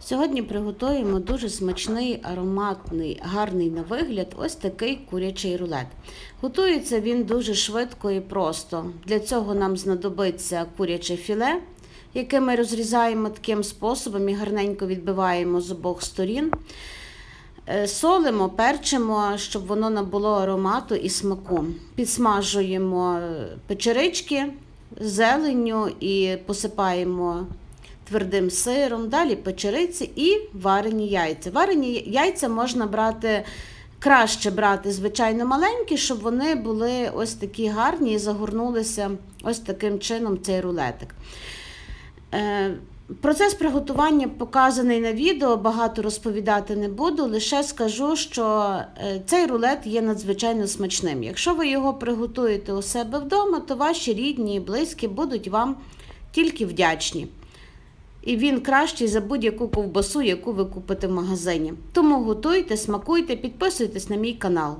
Сьогодні приготуємо дуже смачний, ароматний, гарний на вигляд ось такий курячий рулет. Готується він дуже швидко і просто. Для цього нам знадобиться куряче філе, яке ми розрізаємо таким способом і гарненько відбиваємо з обох сторін. Е, Солимо, перчимо, щоб воно набуло аромату і смаку. Підсмажуємо печерички зеленню і посипаємо твердим сиром, далі печериці і варені яйця. Варені яйця можна брати. Краще брати, звичайно, маленькі, щоб вони були ось такі гарні і загорнулися ось таким чином цей рулетик. Е, Процес приготування показаний на відео, багато розповідати не буду, лише скажу, що е, цей рулет є надзвичайно смачним. Якщо ви його приготуєте у себе вдома, то ваші рідні і близькі будуть вам тільки вдячні. І він кращий за будь-яку ковбасу, яку ви купите в магазині. Тому готуйте, смакуйте, підписуйтесь на мій канал.